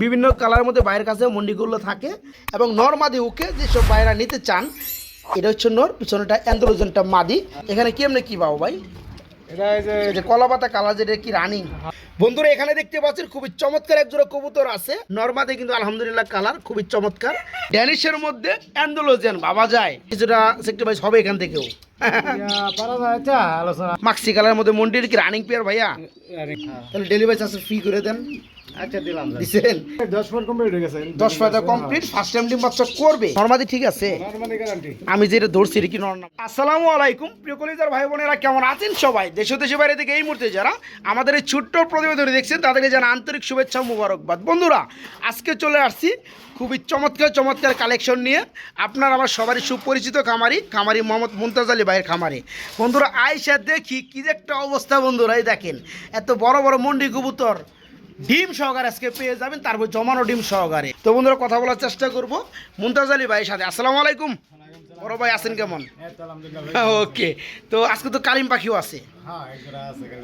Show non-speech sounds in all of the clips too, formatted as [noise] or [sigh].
বিভিন্ন কালারের মধ্যে বাইরের কাছে মন্ডিগুলো থাকে এবং নর্মাদি উকে যেসব বাইরা নিতে চান এটা হচ্ছে নর পিছনেটা অ্যান্ড্রোজেনটা মাদি। এখানে কেমনে কি পাবো ভাই? এটা কলাপাতা কালার যেটা কি রানিং। বন্ধুরা এখানে দেখতে পাচ্ছেন খুবই চমৎকার এক জোড়া কবুতর আছে। নর্মাদে কিন্তু আলহামদুলিল্লাহ কালার খুবই চমৎকার। ড্যানিশের মধ্যে অ্যান্ডোলোজেন ভাবা যায়। কিছুটা সেক্টিভাইজ হবে এখান থেকেও। ইয়া, মাক্সি কালারের মধ্যে মন্ডির কি রানিং পেয়ার ভাইয়া? তাহলে ডেলিভারি চার্জ ফ্রি করে দেন। আচ্ছা দিলাম দিছেন? দশ মিনিট কমপ্লিট হয়ে গেছে। দশ ফায়দা কমপ্লিট ফার্স্ট টাইম ডিম বাচ্চা করবে। নর্মাদি ঠিক আছে। নর্মালি গ্যারান্টি আমি যেটা ধরছি কি আসসালামু আলাইকুম প্রিয় কলিজার ভাই বোনেরা কেমন আছেন সবাই? দেশ ও বাইরে থেকে এই মুহূর্তে যারা আমাদের এই ছোট্ট প্রতিবেদনে দেখছেন তাদেরকে জানা আন্তরিক শুভেচ্ছা মুবারকবাদ। বন্ধুরা আজকে চলে আসছি খুবই চমৎকার চমৎকার কালেকশন নিয়ে আপনার আমার সবারই সুপরিচিত খামারি খামারি মোহাম্মদ মুমতাজ আলী ভাইয়ের খামারে। বন্ধুরা আয়সা দেখি কি একটা অবস্থা বন্ধুরা এই দেখেন এত বড় বড় মন্ডি কবুতর। ডিম সহকারে আজকে পেয়ে যাবেন তারপর জমানো ডিম সহকারে। তো বন্ধুরা কথা বলার চেষ্টা করব। মুমতাজ আলী ভাইয়ের সাথে আসসালামু আলাইকুম। বড় ভাই আছেন কেমন? ওকে তো আজকে তো কালিম পাখিও আছে। হ্যাঁ একজোড়া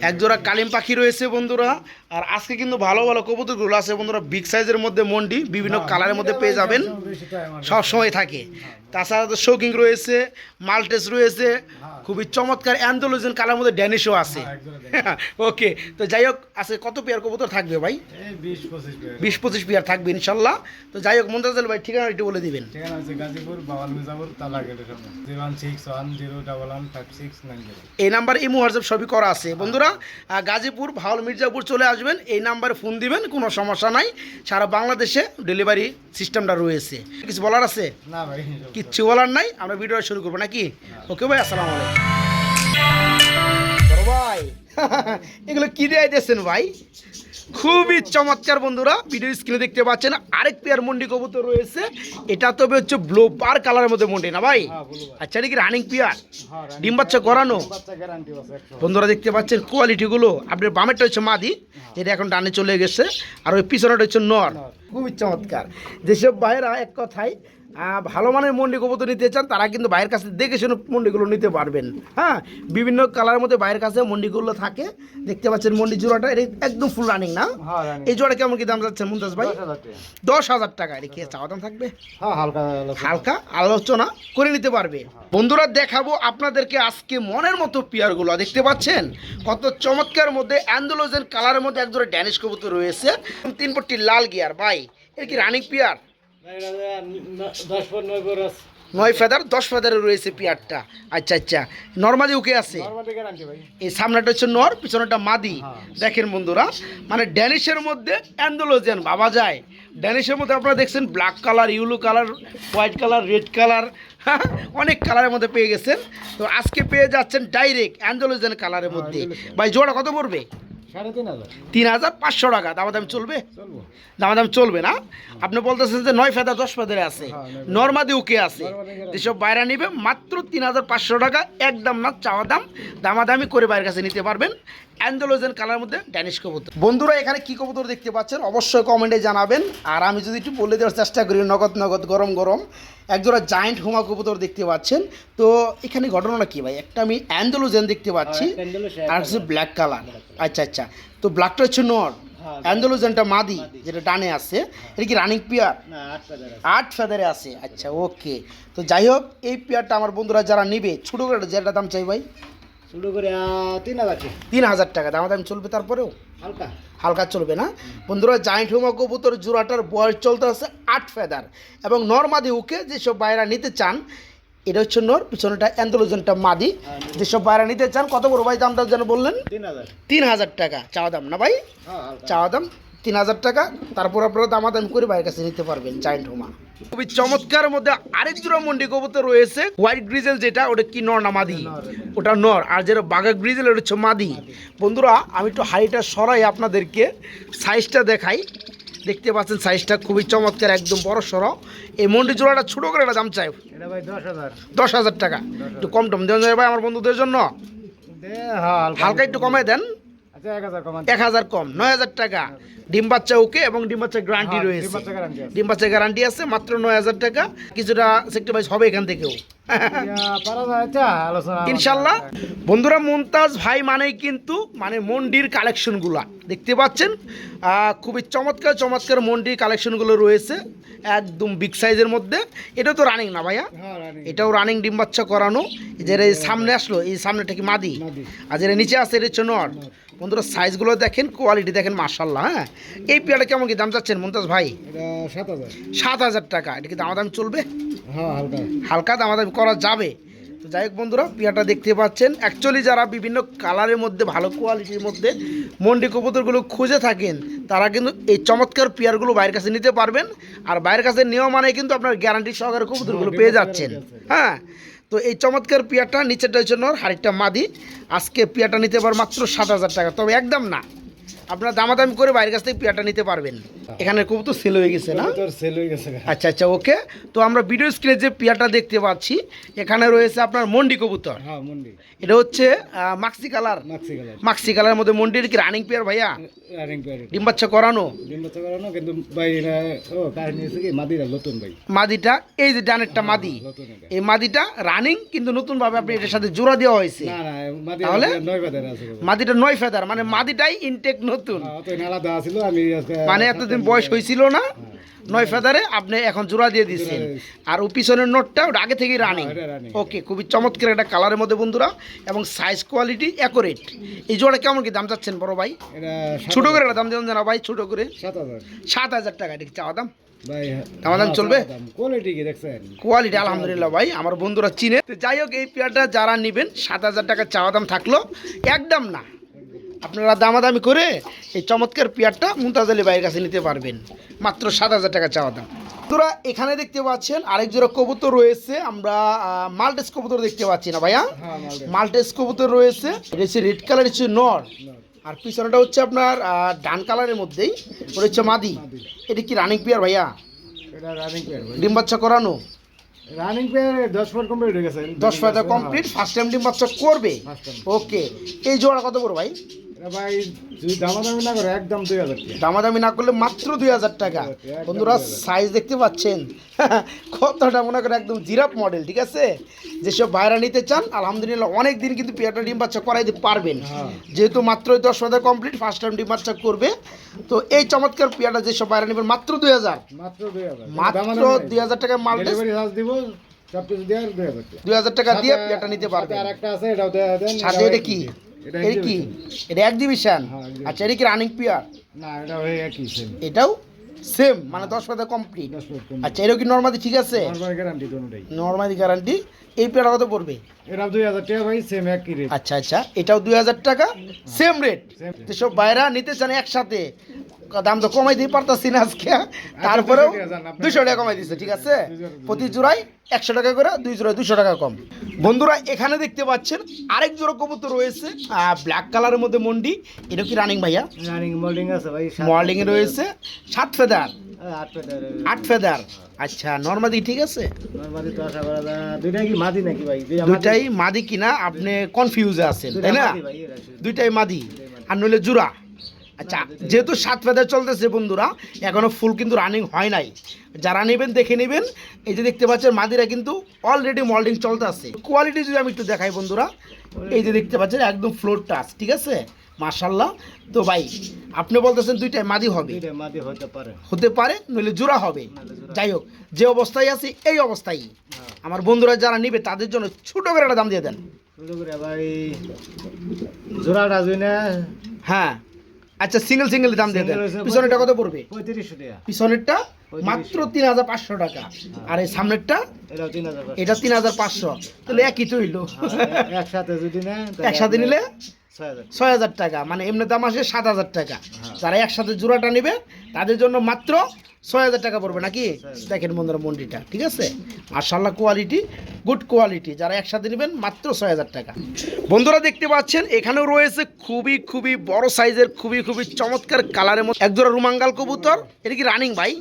এক জোড়া কালিম পাখি রয়েছে বন্ধুরা। আর আজকে কিন্তু ভালো ভালো কবুতরগুলো আছে বন্ধুরা। বিগ সাইজের মধ্যে মন্ডি বিভিন্ন কালারের মধ্যে পেয়ে যাবেন। সব সময় থাকে। তাছাড়া তো শৌকিং রয়েছে মাল্টেস রয়েছে খুবই চমৎকার অ্যান্ডোলোজেন কালার মধ্যে ড্যানিশও আছে। ওকে [laughs] তো যাই হোক আজকে কত পেয়ার কবুতর থাকবে ভাই? বিশ পঁচিশ পেয়ার। থাকবে ইনশাল্লাহ। তো যাই হোক মন্তাজ ভাই ঠিকানা একটু বলে দিবেন। ঠিকানা হচ্ছে গাজীপুর বাবাল মির্জাপুর তালা সামনে zero one six one zero double one five six nine zero. এই নাম্বার ইমো হোয়াটসঅ্যাপ সবই করা আছে। বন্ধুরা গাজীপুর ভাওল মির্জাপুর চলে আসবেন। এই নাম্বারে ফোন দিবেন কোনো সমস্যা নাই। সারা বাংলাদেশে ডেলিভারি সিস্টেমটা রয়েছে। কিছু বলার আছে? না ভাই। কিচ্ছু বলার নাই। আমরা ভিডিও শুরু করব নাকি? ওকে ভাই আসসালামু আলাইকুম। এগুলো কি দিয়ে দিয়েছেন ভাই? খুবই চমৎকার বন্ধুরা ভিডিও স্ক্রিনে দেখতে পাচ্ছেন আরেক পেয়ার মন্ডি কবুতর রয়েছে। এটা তবে হচ্ছে ব্লু বার কালারের মধ্যে মন্ডি না ভাই? হ্যাঁ আচ্ছা এটা কি রানিং পেয়ার হ্যাঁ ডিম বাচ্চা করানো? বন্ধুরা দেখতে পাচ্ছেন কোয়ালিটিগুলো আপনার বামেরটা হচ্ছে মাদি যেটা এখন ডানে চলে গেছে। আর ওই পিছনেটা হচ্ছে নর। খুবই চমৎকার। যেসব ভাইয়েরা এক কথায় ভালো মানের মন্ডি কবুতর নিতে চান তারা কিন্তু বাইরের কাছে দেখে শুনে মন্ডিগুলো নিতে পারবেন। হ্যাঁ বিভিন্ন কালারের মধ্যে বাইরের কাছে মন্ডিগুলো থাকে। দেখতে পাচ্ছেন মন্ডি জোড়াটা এটা একদম ফুল রানিং না? হ্যাঁ এই জোড়া কেমন কি দাম যাচ্ছে মুমতাজ ভাই? দশ হাজার টাকা। এটা কি চাওয়া দাম থাকবে? হ্যাঁ হালকা আলোচনা। করে নিতে পারবে। বন্ধুরা দেখাবো আপনাদেরকে আজকে মনের মতো পিয়ারগুলো। দেখতে পাচ্ছেন? কত চমৎকার মধ্যে অ্যান্ডোলোজেন কালারের মধ্যে একজোড়া ড্যানিশ কবুতর রয়েছে। তিন পট্টি লাল গিয়ার ভাই এর কি রানিং পিয়ার? নয় ফেদার দশ ফেদারে রয়েছে পিয়ারটা। আচ্ছা আচ্ছা। নর্মাদি ওকে আছে? এই সামনেটা হচ্ছে নর পিছনেটা মাদি। হ্যাঁ। দেখেন বন্ধুরা মানে ড্যানিশের মধ্যে অ্যান্ডোলোজেন ভাবা যায়। ড্যানিশের মধ্যে আপনারা দেখছেন black colour yellow colour white colour red colour অনেক কালারের মধ্যে পেয়ে গেছেন। তো আজকে পেয়ে যাচ্ছেন ডাইরেক্ট অ্যান্ডোলোজেন কালারের মধ্যে। ভাই জোড়া কত পড়বে? তিন হাজার। পাঁচশো টাকা। দামাদাম চলবে? চলবো। দামাদাম চলবে না? আপনি বলতেছেন যে নয় ফেদা দশ ফেদারে আছে। হ্যাঁ, নর্মাদি আছে। নর্মাদি ওকে আছে। যেসব বাইরে নিবে মাত্র তিন হাজার পাঁচশো টাকা। একদম না চাওয়া দাম। দামাদামি করে বাইরের কাছে নিতে পারবেন। অ্যান্ডোলোজেন কালার মধ্যে ড্যানিশ কবুতর। বন্ধুরা এখানে কি কবুতর দেখতে পাচ্ছেন? অবশ্যই কমেন্টে জানাবেন। আর আমি যদি একটু বলে দেওয়ার চেষ্টা করি নগদ নগদ গরম গরম। একজোড়া জায়েন্ট হোমা কবুতর দেখতে পাচ্ছেন। তো এখানে ঘটনাটা কি ভাই? একটা আমি অ্যান্ডোলোজেন দেখতে পাচ্ছি। আর হচ্ছে ব্ল্যাক কালার আচ্ছা আচ্ছা। তো ব্ল্যাকটা হচ্ছে নর। হ্যাঁ, অ্যান্ডোলোজেনটা মাদি যেটা ডানে আছে। এটা কি রানিং পিয়ার না আট ফেদারে আছে। আচ্ছা ওকে তো যাই হোক এই পেয়ারটা আমার বন্ধুরা যারা নিবে ছোটো করে যেটা দাম চাই ভাই? শুরু করে তিন হাজার তিন হাজার টাকা। দাম দাম চলবে তারপরেও? হালকা। হালকা চলবে না? বন্ধুরা জায়েন্ট হোমা কবুতর জোড়াটার বয়স চলতে আছে আট ফেদার এবং নর্মাদি ওকে যেসব বাইরা নিতে চান এটা হচ্ছে নর পিছনেটা অ্যান্ডোলোজেনটা মাদি। যেসব বাইরা নিতে চান কত বড় ভাই দামটা যেন বললেন? তিন হাজার টাকা। চাওয়া দাম না ভাই? হ্যাঁ চাওয়া দাম তিন হাজার টাকা। তারপর আপনারা দামাদামি করে বাইরের কাছে নিতে পারবেন জায়েন্ট হোমা। খুবই চমৎকার মধ্যে আরেক জোড়া মন্ডি কবুতর রয়েছে হোয়াইট গ্রিজেল যেটা ওটা কি নর না মাদি? ওটা নর। আর যেটা বাঘা গ্রিজেল ওটা হচ্ছে মাদি। বন্ধুরা আমি একটু হাইটা সরাই আপনাদেরকে সাইজটা দেখাই। দেখতে পাচ্ছেন সাইজটা খুবই চমৎকার একদম বড় সড়ো। এই মন্ডি জোড়াটা ছোটো করে একটা দাম চাই। ভাই দশ হাজার। টাকা। একটু কম টম যাবে ভাই আমার বন্ধুদের জন্য। হালকা। একটু কমাই দেন। আচ্ছা এক হাজার কম নয় হাজার টাকা। ডিম বাচ্চা ওকে এবং ডিম বাচ্চা গ্যারান্টি রয়েছে ডিম বাচ্চা ডিম বাচ্চা গ্যারান্টি আছে মাত্র নয় হাজার টাকা। কিছুটা সেক্টিভাইজ হবে এখান থেকেও। ইনশাল্লাহ। বন্ধুরা মুমতাজ ভাই মানেই কিন্তু মানে মন্ডির কালেকশনগুলা। দেখতে পাচ্ছেন? খুবই চমৎকার চমৎকার মন্ডির কালেকশনগুলো রয়েছে একদম বিগ সাইজের মধ্যে। এটা তো রানিং না ভাইয়া? হ্যাঁ, এটাও রানিং ডিম বাচ্চা করানো। যে এই সামনে আসলো এই সামনেটা কি মাদি। আর যেটা নিচে আসে এটা হচ্ছে নর বন্ধুরা সাইজগুলো দেখেন কোয়ালিটি দেখেন মার্শাল্লাহ হ্যাঁ? এই পেয়ারটা কেমন কি দাম চাচ্ছেন মুমতাজ ভাই? সাত হাজার টাকা। এটা কি দামাদামি চলবে? হ্যাঁ হালকা। হালকা দামাদামি। করা যাবে। তো যাই হোক বন্ধুরা পিয়াটা দেখতে পাচ্ছেন। অ্যাকচুয়ালি যারা বিভিন্ন কালারের মধ্যে, ভালো কোয়ালিটির মধ্যে মন্ডি কবুতরগুলো খুঁজে থাকেন, তারা কিন্তু এই চমৎকার পেয়ারগুলো বাইরের কাছে নিতে পারবেন। আর বাইরের কাছে নেওয়া মানে কিন্তু আপনার গ্যারান্টি সহকারে কবুতরগুলো পেয়ে যাচ্ছেন। হ্যাঁ তো এই চমৎকার পিয়াটা নিচেরটা হচ্ছে নর হাড়িটা মাদি। আজকে পিয়াটা নিতে পার মাত্র সাত হাজার টাকা, তবে একদম না। আপনারা দামাদামি করে বাইরের কাছ থেকে পিয়াটা নিতে পারবেন। এখানে কবুতর সেল হয়ে গেছে না? সেল হয়ে গেছে আচ্ছা আচ্ছা ওকে তো আমরা ভিডিও স্ক্রিনে যে পিয়াটা দেখতে পাচ্ছি এখানে রয়েছে আপনার মন্ডি কবুতর। হ্যাঁ মুন্ডি। এটা হচ্ছে maxi colour maxi colour Maksi কালারের মধ্যে মন্ডির কি রানিং পেয়ার ভাইয়া? রানিং প্যারেড ডিম বাচ্চা করানো? ডিম বাচ্চা করানো কিন্তু ভাই ও কাহিনী হচ্ছে কি মাদিরা নতুন ভাই। মাদিটা এই যে ডানেরটা মাদি। এই মাদিটা রানিং কিন্তু নতুন ভাবে আপনি এটার সাথে জোড়া দেওয়া হয়েছে। না না মাদি তাহলে? নয় বাজার আছে। মাদিটা নয় ফেদার মানে মাদিটাই ইনটেক নতুন হ্যাঁ, আমি আজকে মানে এতদিন বয়স হয়েছিল না নয় ফেদারে আপনি এখন জোড়া দিয়ে দিচ্ছেন আর ও পিছনের নোটটা ওটা আগে থেকেই রানিং হ্যাঁ। ওকে খুবই চমৎকার একটা কালারের মধ্যে বন্ধুরা এবং সাইজ কোয়ালিটি অ্যাকোরেট এই জোড়া কেমন কি দাম চাচ্ছেন বড় ভাই? ছোটো করে একটা দাম দেবেন জানা ভাই ছোটো করে? সাত হাজার। টাকা এটা কি চাওয়া দাম? ভাই দামাদাম চলবে? কোয়ালিটি আলহামদুলিল্লাহ ভাই আমার বন্ধুরা চিনে। যাই হোক এই পেয়ারটা যারা নেবেন সাত হাজার টাকা চাওয়া দাম থাকল। একদম না আপনারা দামাদামি করে এই চমৎকার পেয়ারটা মুমতাজ আলী ভাইয়ের কাছে নিতে পারবেন। মাত্র সাত হাজার টাকা চাওয়া দাম। তোরা এখানে দেখতে পাচ্ছেন আরেক জোড়া কবুতর রয়েছে। আমরা মাল্টেস কবুতর দেখতে পাচ্ছি না ভাইয়া? হ্যাঁ মাল্টেস। কবুতর রয়েছে। এটা হচ্ছে রেড কালার হচ্ছে নর। আর পিছনেটা হচ্ছে আপনার ডান কালারের মধ্যেই। ওটা হচ্ছে মাদি। এটা কি রানিং পেয়ার ভাইয়া? ডিম বাচ্চা করানো? রানিং ফুট কমপ্লিট হয়ে গেছে। দশ ফায়দা কমপ্লিট ফার্স্ট টাইম ডিম বাচ্চা করবে? ওকে এই জোড়া কত বড় ভাই? ভাই যদি দামাদামি না করে একদম দুই হাজার দামাদামি না করলে মাত্র দুই হাজার টাকা। বন্ধুরা সাইজ দেখতে পাচ্ছেন? [laughs] কতটা মনে করে একদম জিরাপ মডেল ঠিক আছে? যেসব বাইরা নিতে চান আলহামদুলিল্লাহ অনেক দিন কিন্তু পিয়াটা ডিম বাচ্চা করাইতে পারবেন। হ্যাঁ। যেহেতু মাত্র দশ হাজার কমপ্লিট ফার্স্ট টাইম ডিম বাচ্চা করবে। তো এই চমৎকার পিয়াটা যেসব বাইরা নেবেন মাত্র দুই হাজার। মাত্র দুই হাজার। মাত্র দুই হাজার টাকা মাল দিব দিয়ে দুই হাজার টাকা। দিয়ে পিয়াটা নিতে পারবে আর একটা আছে এটাও সাথে এটা কি? এটা এটা কি? এটা এক্সিবিশন হ্যাঁ, আচ্ছা এটা কি রানিং পিয়ার না এটা একই সেম এটাও সেম মানে দশ পাতা কমপ্লিট আচ্ছা এটাও কি নর্মালি ঠিক আছে? নর্মাল গ্যারান্টি এই কত পড়বে? এটাও দুই হাজার টাকা ভাই সেম একই রেট আচ্ছা আচ্ছা এটাও দুই হাজার টাকা সেম রেট। যেসব বাইরা নিতে চান একসাথে। দাম তো কমাই দিয়ে পারতাছি না আজকে। তারপরেও 200 টাকা দুশো টাকা কমাই দিচ্ছে ঠিক আছে? প্রতি জোড়ায় একশো টাকা করে দুই জোড়ায় দুশো টাকা কম। বন্ধুরা এখানে দেখতে পাচ্ছেন আরেক জোড়া কবুতর রয়েছে ব্ল্যাক কালারের মধ্যে মন্ডি। এটা কি রানিং ভাইয়া? রানিং মোল্ডিং আছে ভাই এ রয়েছে। সাত ফেদার আট ফেদার আচ্ছা নর্মাদি ঠিক আছে? কি মাদি কিনা আপনি কনফিউজে আছেন তাই না। দুইটাই মাদি। আর নইলে জুরা আচ্ছা যেহেতু সাত ফেদার চলতেছে বন্ধুরা এখনও ফুল কিন্তু রানিং হয় নাই। যারা নেবেন দেখে নেবেন। এই যে দেখতে পাচ্ছেন মাদিরা কিন্তু অলরেডি মল্ডিং চলতে আছে। কোয়ালিটি যদি আমি একটু দেখাই বন্ধুরা এই যে দেখতে পাচ্ছেন একদম ফ্লোর টাচ ঠিক আছে? মার্শাল্লাহ তো ভাই আপনি বলতেছেন দুইটাই মাদি হবে? হতে পারে। নইলে জোড়া হবে। যাই হোক যে অবস্থায় আছি এই অবস্থায়। হ্যাঁ। আমার বন্ধুরা যারা নিবে তাদের জন্য ছোট করে একটা দাম দিয়ে দেন। শুরু করে ভাই জোড়াটা হ্যাঁ। আচ্ছা সিঙ্গেল সিঙ্গেল দাম দিয়ে দেন। পিছনেরটা কত পড়বে? পঁয়ত্রিশশো টাকা। পিছনেরটা মাত্র তিন হাজার পাঁচশো টাকা। আর এই সামনেরটা এটা তিন হাজার পাঁচশো। তাহলে একই তো হইল। হ্যাঁ, একসাথে যদি একসাথে নিলে ছয় হাজার টাকা। মানে এমনি দাম আসে সাত হাজার টাকা। হ্যাঁ। যারা একসাথে জোড়াটা নেবে তাদের জন্য মাত্র ছয় হাজার টাকা পড়বে নাকি? দেখেন বন্ধুরা মন্ডিটা ঠিক আছে? মার্শাল্লাহ কোয়ালিটি গুড কোয়ালিটি যারা একসাথে নেবেন মাত্র ছয় হাজার টাকা। বন্ধুরা দেখতে পাচ্ছেন এখানেও রয়েছে খুবই খুবই বড় সাইজের খুবই খুবই চমৎকার কালারের মধ্যে। একজোড়া রুমাঙ্গাল কবুতর। এটা কি রানিং ভাই?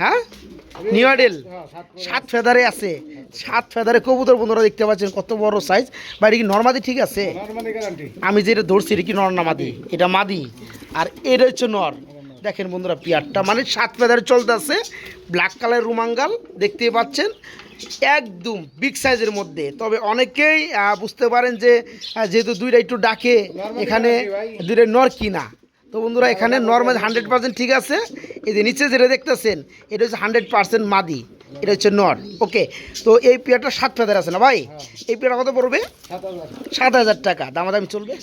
হ্যাঁ? নিউডেল সাত সাত ফেদারে আছে। সাত ফেদারে কবুতর বন্ধুরা দেখতে পাচ্ছেন কত বড় সাইজ বা এটা কি নর্মাদি ঠিক আছে? আমি যেটা ধরছি এটা কি নর না মাদি? এটা মাদি। আর এটা হচ্ছে নর। দেখেন বন্ধুরা পিয়ারটা। মানে সাত ফেদারে চলতেছে। ব্ল্যাক কালার রুমাঙ্গাল দেখতেই পাচ্ছেন। একদম বিগ সাইজের মধ্যে। তবে অনেকেই বুঝতে পারেন যে যেহেতু দুইটা একটু ডাকে এখানে দুইটা নর কিনা তো বন্ধুরা এখানে নর্মাল হান্ড্রেড পার্সেন্ট ঠিক আছে। এই যে নিচে যেটা দেখতেছেন এটা হচ্ছে হান্ড্রেড পার্সেন্ট মাদি। এটা হচ্ছে নর। ওকে তো এই পেয়ারটা সাত ফেদার আছে না ভাই? এই পেয়ারটা কত পড়বে? সাত হাজার টাকা। দামাদামি চলবে?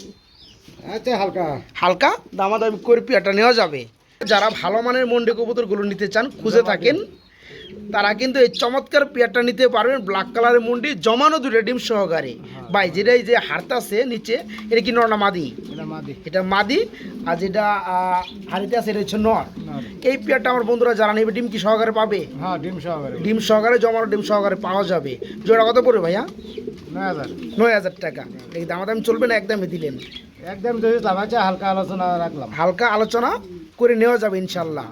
আচ্ছা হালকা। হালকা? দামাদামি করে পেয়ারটা নেওয়া যাবে। যারা ভালো মানের মন্ডে কবুতরগুলো নিতে চান খুঁজে থাকেন। তারা কিন্তু এই চমৎকার পেয়ারটা নিতে পারবেন ব্ল্যাক কালারের মুন্ডি জমানো দুটো ডিম সহকারে। ভাই যেটা এই যে হারতাছে নিচে এটা কি নর না মাদি? এটা মাদি। আর যেটা হাড়িতে আছে এটা হচ্ছে নর। নর। এই পেয়ারটা আমার বন্ধুরা যারা নেবে ডিম কি সহকারে পাবে? হ্যাঁ ডিম সহকারে। ডিম সহকারে জমানো ডিম সহকারে পাওয়া যাবে। জোড়া কত পড়বে ভাইয়া? নয় হাজার। নয় হাজার টাকা। এই দামাদামি চলবে না একদমই দিলেন। একদম লাভ আছে হালকা আলোচনা রাখলাম। হালকা আলোচনা করে নেওয়া যাবে ইনশাল্লাহ।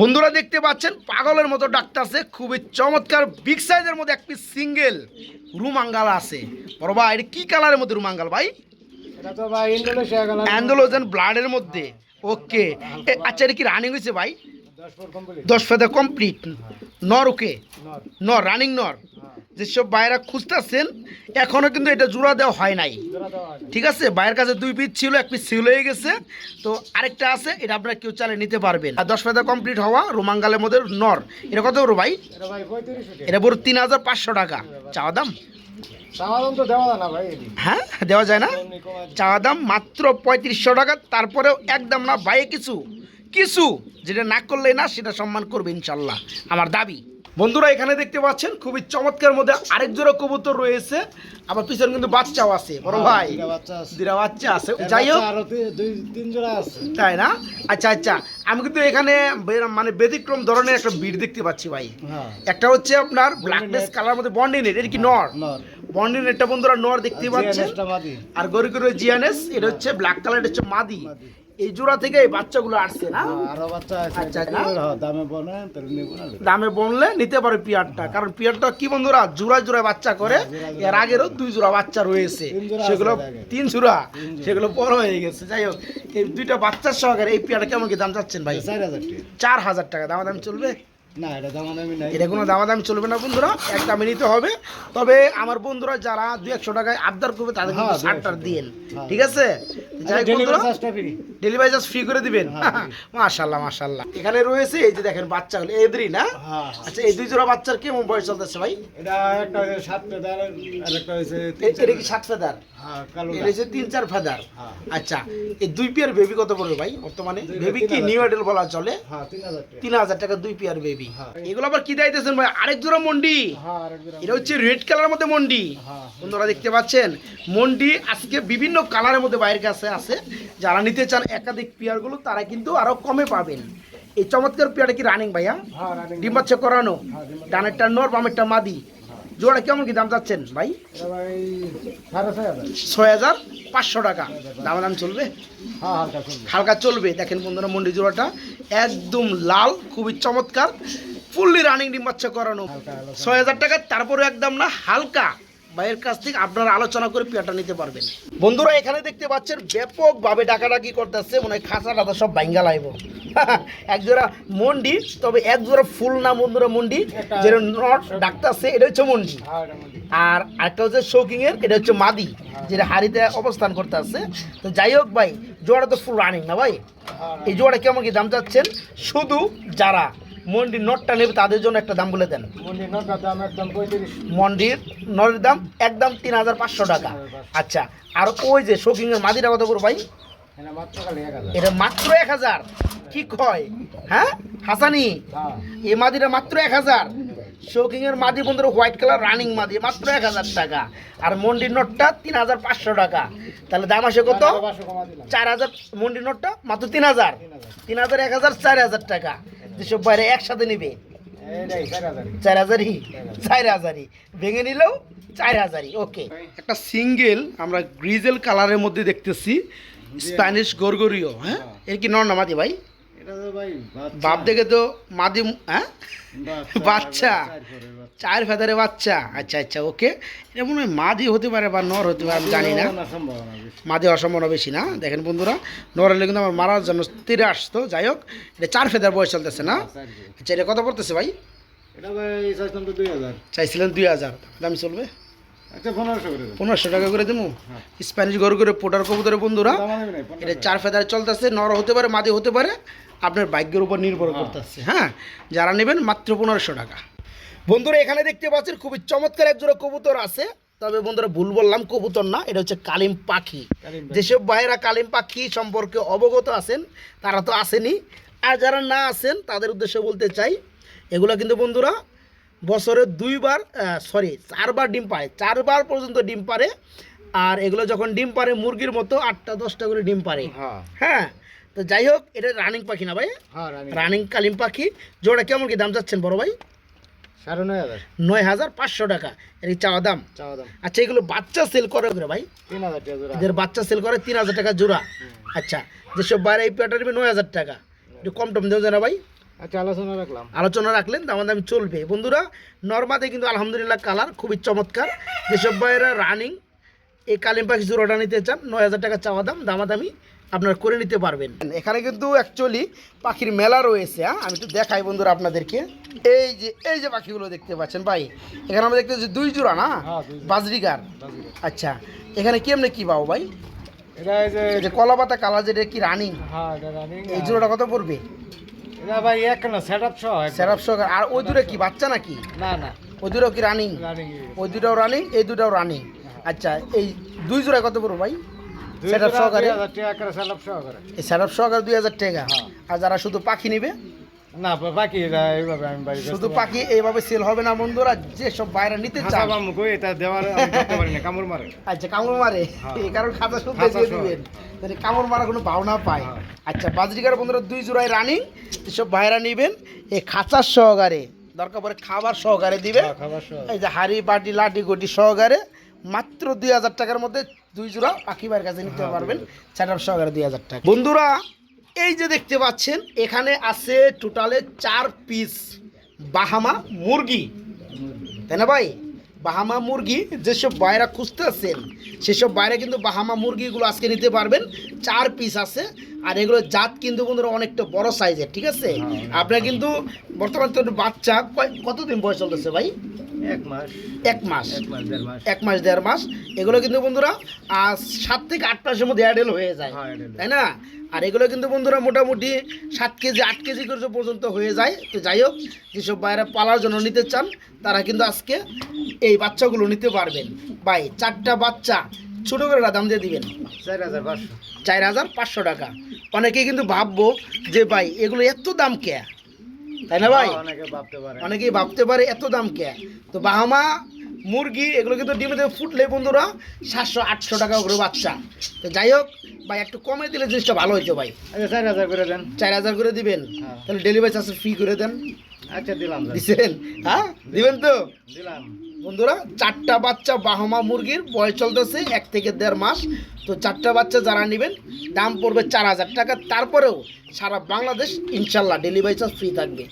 বন্ধুরা দেখতে পাচ্ছেন পাগলের মতো ডাকতেছে খুবই চমৎকার বিগ সাইজের মধ্যে একটি সিঙ্গেল রুমাঙ্গাল আছে। বড় ভাই এটা কি কালারের মধ্যে রুমাঙ্গাল ভাই? অ্যান্ডোলোজেন ব্লাডের মধ্যে। ওকে আচ্ছা এটা কি রানিং হয়েছে ভাই? দশ ফেদা কমপ্লিট নর ওকে? নর। রানিং নর। যেসব বাইরা খুঁজতেছেন এখনও কিন্তু এটা জোড়া দেওয়া হয় নাই। ঠিক আছে? বাইরের কাছে দুই পিস ছিল এক পিস সিল হয়ে গেছে। তো আরেকটা আছে এটা আপনারা কেউ চালে নিতে পারবেন। আর দশ ফেদা কমপ্লিট হওয়া রোমাঙ্গালের মধ্যে নর। এটা কত বড় ভাই? এটা বড় তিন হাজার পাঁচশো টাকা। চাওয়া দাম? সামাধান তো দেওয়া যায় না ভাই। হ্যাঁ? দেওয়া যায় না? চাওয়া দাম মাত্র পঁয়ত্রিশশো টাকা তারপরেও একদম না বাইরে কিছু কিছু যেটা না করলে না সেটা সম্মান করবে ইনশাল্লাহ। আমার দাবি। বন্ধুরা এখানে দেখতে পাচ্ছেন খুবই চমৎকার মধ্যে আরেক জোড়া কবুতর রয়েছে। আবার পিছনে কিন্তু বাচ্চাও আছে বড় ভাই। বাচ্চা আছে। দুটা বাচ্চা আছে। যাই হোক। তাই না? আচ্ছা আচ্ছা। আমি কিন্তু এখানে মানে ব্যতিক্রম ধরনের একটা বিট দেখতে পাচ্ছি ভাই। হ্যাঁ। একটা হচ্ছে আপনার ব্ল্যাকনেস কালার মধ্যে বন্ডিনেট এটা কি নর নর বন্ডিনেটটা বন্ধুরা নর দেখতে পাচ্ছেন। আর গরি গরি জিয়ানেস এটা হচ্ছে ব্ল্যাক কালার এটা হচ্ছে মাদি। এই জোড়া থেকে এই বাচ্চাগুলো আসছে না? হ্যাঁ, আরও বাচ্চা আছে। আচ্ছা, আচ্ছা। হ্যাঁ, দামে বনে তাহলে নেব না দামে বনলে নিতে পারে পিয়ারটা। কারণ পিয়ারটা কি বন্ধুরা জোড়া জোড়া বাচ্চা করে এর আগেরও দুই জোড়া বাচ্চা রয়েছে। সেগুলো তিন জোড়া সেগুলো বড় হয়ে গেছে। যাই হোক এই দুইটা বাচ্চার সহকারে এই পিয়ারটা কেমন কি দাম চাচ্ছেন ভাই? চার হাজার টাকা। দাম দাম চলবে? না এটা দাম দামি নাই। এটা কোনো দামাদামি চলবে না বন্ধুরা এক দামে নিতে হবে। তবে আমার বন্ধুরা যারা দুই একশো টাকায় আবদার করবে তাদের কিন্তু হ্যাঁ, 200 দিন হ্যাঁ। ঠিক আছে? যাই ডেলিভারি বন্ধুরা ডেলিভারি চার্জ ফ্রি করে দিবেন। হ্যাঁ, [laughs] মাশাল্লাহ মাশাল্লাহ। এখানে রয়েছে এই যে দেখেন বাচ্চাগুলো এদেরই না? হ্যাঁ আচ্ছা এই দুই জোড়া বাচ্চার কেমন বয়স চলতেছে ভাই? এটা একটা সাত ফেদার আর একটা হয়েছে এটা কি সাত ফেদার? হ্যাঁ তিন চার ফেদার। হ্যাঁ। আচ্ছা এই দুই পেয়ার বেবি কত পড়বে ভাই বর্তমানে? বেবি কি নিউ আইডল বলা চলে? হ্যাঁ তিন হাজার টাকা। দুই পেয়ার বেবি হ্যাঁ। এগুলো আবার কি দাইতেছেন ভাই? আরেক জোড়া মন্ডি। হ্যাঁ এটা হচ্ছে রেড কালারের মধ্যে মন্ডি। হ্যাঁ বন্ধুরা দেখতে পাচ্ছেন? মন্ডি আজকে বিভিন্ন কালারের মধ্যে বাইরের কাছে আছে। যারা নিতে চান একাধিক পেয়ারগুলো তারা কিন্তু আরও কমে পাবেন। এই চমৎকার পেয়ারটা কি রানিং ভাইয়া? হ্যাঁ রানিং ডিম বাচ্চা করানো। হ্যাঁ। ডানেরটা নর বামেরটা মাদি। জোড়া কেমন কি দাম চাচ্ছেন ভাই? ছয় হাজার। পাঁচশো টাকা। দাম দাম হ্যাঁ চলবে। হালকা চলবে। দেখেন বন্ধুরা মন্ডি জোড়াটা। একদম লাল খুবই চমৎকার। ফুললি রানিং ডিম বাচ্চা করানো। ছয় হাজার টাকা তারপরে একদম না হালকা। ভাইয়ের কাছ থেকে আপনারা আলোচনা করে পেয়ারটা নিতে পারবেন। বন্ধুরা এখানে দেখতে পাচ্ছেন ব্যাপকভাবে ডাকাডাকি করতেছে মনে হয় খাঁচা টাতা সব ভাঙ্গা লাইব। [laughs] এক জোড়া মন্ডি তবে এক জোড়া ফুল না বন্ধুরা মন্ডি যেটা নট ডাকতেছে এটা হচ্ছে মন্ডি। আর একটা হচ্ছে শৌকিং এর এটা হচ্ছে মাদি যেটা হাড়িতে অবস্থান করতে আছে তো যাই হোক ভাই জোড়া তো ফুল রানিং না ভাই? হ্যাঁ। এই জোড়া কেমন কি দাম চাচ্ছেন? শুধু যারা মন্ডির নটটা নেবে তাদের জন্য একটা দাম বলে দেন। মন্ডি নটার দাম একদম মন্ডির তিন হাজার পাঁচশো টাকা। আচ্ছা আর ওই যে শৌকিং এর মাদিটা কত করে ভাই? এটা মাত্র এক হাজার? কি কয়? হ্যাঁ? হাসানি? হ্যাঁ। এই মাদিটা মাত্র এক হাজার? শৌকিং এর মাদি বন্ধুরা হোয়াইট কালার রানিং মাদি মাত্র এক হাজার টাকা। আর মন্ডির নোটটা তিন হাজার পাঁচশো টাকা। তাহলে দাম আসে কত? চার হাজার মন্ডির নোটটা মাত্র তিন হাজার। তিন হাজার এক হাজার চার হাজার টাকা। যেসব বাইরে একসাথে নিবে। চার হাজার চার হাজারই? চার হাজারই। ভেঙে নিলেও চার হাজারই ওকে একটা সিঙ্গেল আমরা গ্রিজেল কালারের মধ্যে দেখতেছি স্প্যানিশ গরগরিও হ্যাঁ। এর কি নর নামাদি ভাই? বাপ দেখে তো মাদি হ্যাঁ? বাচ্চা। চার ফেদারে বাচ্চা। আচ্ছা আচ্ছা ওকে। এটা মনে হয় মাদি হতে পারে বা নর হতে পারে আমি জানি না। মাদি অসম্ভাবনা বেশি না। দেখেন বন্ধুরা নর হলে কিন্তু আমার মারার জন্য তীরে আসতো। যাই হোক এটা চার ফেদার বয়স চলতেছে না? আচ্ছা এটা কত পড়তেছে ভাই? দুই হাজার। চাইছিলেন দুই হাজার। দাম চলবে? পনেরোশো টাকা করে দেবো? হ্যাঁ। স্প্যানিশ গরু করে পোটার কবুতরের বন্ধুরা এটা চার ফেদার চলতেছে নর হতে পারে মাদি হতে পারে আপনার ভাগ্যের উপর নির্ভর করতেছে হ্যাঁ? যারা নেবেন মাত্র পনেরোশো টাকা। বন্ধুরা এখানে দেখতে পাচ্ছেন খুবই চমৎকার একজোড়া কবুতর আছে। তবে বন্ধুরা ভুল বললাম কবুতর না এটা হচ্ছে কালিম পাখি। কালিম পাখি। যেসব ভাইয়েরা কালিম পাখি সম্পর্কে অবগত আছেন তারা তো আসেনি। আর যারা না আছেন তাদের উদ্দেশ্যে বলতে চাই এগুলো কিন্তু বন্ধুরা বছরে দুইবার সরি চারবার ডিম পারে চারবার পর্যন্ত ডিম পারে আর এগুলো যখন ডিম পারে মুরগির মতো আটটা দশটা করে ডিম পারে। হ্যাঁ। হ্যাঁ তো যাই হোক এটা রানিং পাখি না ভাই? হ্যাঁ রানিং কালিম পাখি। জোড়া কেমন কি দাম যাচ্ছেন বড় ভাই? সাড়ে নয় হাজার। নয় হাজার পাঁচশো টাকা। এর চাওয়া দাম? চাওয়া দাম। আচ্ছা এগুলো বাচ্চা সেল করে করে ভাই? তিন হাজার টাকা জোড়া। এদের বাচ্চা সেল করে তিন হাজার টাকা জোড়া। আচ্ছা যেসব বাইরে এই পেয়ারটা নেবে নয় হাজার টাকা। একটু কম টম দেবো না ভাই? আচ্ছা আলোচনা রাখলাম। আলোচনা রাখলেন দাম দাম চলবে। বন্ধুরা নর্মাদে কিন্তু আলহামদুলিল্লাহ কালার খুবই চমৎকার। যেসব বাইরা রানিং এই কালিম পাখি জোড়াটা নিতে চান নয় হাজার টাকা চাওয়া দাম দামাদামি আপনারা করে নিতে পারবেন। এখানে কিন্তু অ্যাকচুয়ালি পাখির মেলা রয়েছে হ্যাঁ? আমি একটু দেখাই বন্ধুরা আপনাদেরকে। এই যে এই যে পাখিগুলো দেখতে পাচ্ছেন ভাই এখানে আমরা দেখতে পাচ্ছি দুই জোড়া না? হ্যাঁ, দুই জোড়া। বাজরিকার। আচ্ছা এখানে কেমনে কি পাবো ভাই? এটা এই যে এই কলা পাতা কালার যেটা কি রানিং হ্যাঁ রানিং এই জোড়াটা কত পড়বে? এটা ভাই এক না সেটআপ সহ সেটআপ সহ আর ওই দুটো কি বাচ্চা নাকি? না না। ওই দুটো কি রানিং? ওই দুটাও রানিং এই দুটাও রানিং। আচ্ছা এই দুই জোড়া কত পড়ব ভাই? সেটআপ সহকারে? এই সেটআপ সহকারে দুই হাজার টাকা। হ্যাঁ। আর যারা শুধু পাখি নেবে? না বাকি এইভাবে আমি বাড়ি শুধু পাখি এইভাবে সেল হবে না বন্ধুরা? যেসব বাইরে নিতে চান। মুখো এটা দেওয়ার করতে পারি না কামড় মারে। আচ্ছা কামড় মারে। হ্যাঁ। এই কারণ খাতা শুনতে দিয়ে দিবেন। তাহলে কামড় মারা কোনো ভাবনা পায়। হ্যাঁ। আচ্ছা বাজরিকার বন্ধুরা দুই জোড়ায় রানিং যেসব ভাইরা নিবেন এই খাঁচার সহকারে দরকার পড়ে খাবার সহকারে দিবে হ্যাঁ, এই যে হাড়ি বাটি লাঠি গটি সহকারে মাত্র দুই হাজার টাকার মধ্যে দুই জোড়া পাখি ভাইয়ের কাছে নিতে পারবেন। সেট সহকারে দুই হাজার টাকা। বন্ধুরা এই যে দেখতে পাচ্ছেন এখানে আছে টোটালে চার পিস বাহামা মুরগি। তাই না ভাই? বাহামা মুরগি যেসব বাইরা খুঁজতে আছেন সেসব বাইরে কিন্তু বাহামা মুরগিগুলো আজকে নিতে পারবেন। চার পিস আছে আর এগুলো জাত কিন্তু বন্ধুরা অনেকটা বড় সাইজের ঠিক আছে? আপনার কিন্তু বর্তমান তো বাচ্চা কতদিন বয়স চলতেছে ভাই? এক মাস। এক মাস। এক মাস দেড় মাস। এগুলো কিন্তু বন্ধুরা সাত থেকে আট মাসের মধ্যে অ্যাডেল হয়ে যায়। হ্যাঁ, তাই না? আর এগুলো কিন্তু বন্ধুরা মোটামুটি সাত কেজি আট কেজি করে পর্যন্ত হয়ে যায়। তো যাই হোক যেসব বাইরে পালার জন্য নিতে চান তারা কিন্তু আজকে এই বাচ্চাগুলো নিতে পারবেন। ভাই চারটা বাচ্চা ছোটো করে দাম দিয়ে দিবেন। চার হাজার পাঁচশো। চার হাজার পাঁচশো টাকা। অনেকেই কিন্তু ভাববো যে ভাই এগুলো এত দাম কে? তাই না ভাই? অনেকে ভাবতে পারে। অনেকেই ভাবতে পারে এত দাম কে? তো বাহামা মুরগি এগুলো কিন্তু ডিমে দিয়ে ফুটলে বন্ধুরা সাতশো আটশো টাকা করে বাচ্চা। তো যাই হোক ভাই একটু কমে দিলে জিনিসটা ভালো হইতো ভাই। আচ্ছা চার হাজার করে দেন। চার হাজার করে দিবেন। হ্যাঁ। তাহলে ডেলিভারি চার্জ ফ্রি করে দেন। আচ্ছা দিলাম। দিছেন হ্যাঁ? দিবেন তো? দিলাম। বন্ধুরা চারটা বাচ্চা বাহামা মুরগির বয়স চলতেছে এক থেকে দেড় মাস। তো চারটা বাচ্চা যারা নেবেন দাম পড়বে চার হাজার টাকা। তারপরেও সারা বাংলাদেশ ইনশাল্লাহ ডেলিভারি চার্জ ফ্রি থাকবে।